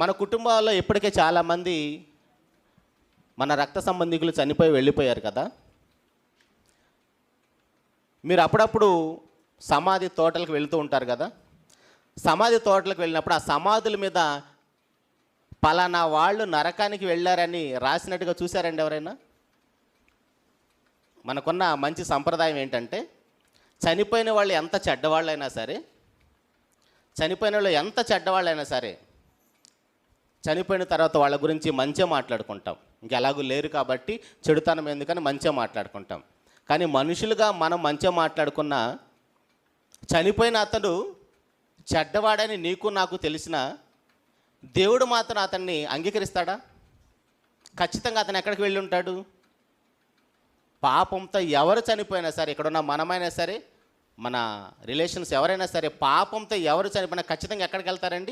మన కుటుంబాల్లో ఇప్పటికే చాలామంది మన రక్త సంబంధికులు చనిపోయి వెళ్ళిపోయారు కదా. మీరు అప్పుడప్పుడు సమాధి తోటలకు వెళుతూ ఉంటారు కదా. సమాధి తోటలకు వెళ్ళినప్పుడు ఆ సమాధుల మీద పలానా వాళ్ళు నరకానికి వెళ్ళారని రాసినట్టుగా చూశారండి ఎవరైనా? మనకున్న మంచి సంప్రదాయం ఏంటంటే చనిపోయిన వాళ్ళు ఎంత చెడ్డవాళ్ళైనా సరే చనిపోయిన వాళ్ళు ఎంత చెడ్డవాళ్ళైనా సరే చనిపోయిన తర్వాత వాళ్ళ గురించి మంచిగా మాట్లాడుకుంటాం. ఇంకెలాగూ లేరు కాబట్టి చెడుతనం ఎందుకని మంచిగా మాట్లాడుకుంటాం. కానీ మనుషులుగా మనం మంచిగా మాట్లాడుకున్న చనిపోయిన అతడు చెడ్డవాడని నీకు నాకు తెలిసిన దేవుడు మాత్రం అతన్ని అంగీకరిస్తాడా? ఖచ్చితంగా అతను ఎక్కడికి వెళ్ళి ఉంటాడు? పాపంతో ఎవరు చనిపోయినా సరే ఇక్కడున్న మనమైనా సరే మన రిలేషన్స్ ఎవరైనా సరే పాపంతో ఎవరు చనిపోయినా ఖచ్చితంగా ఎక్కడికి వెళ్తారండి?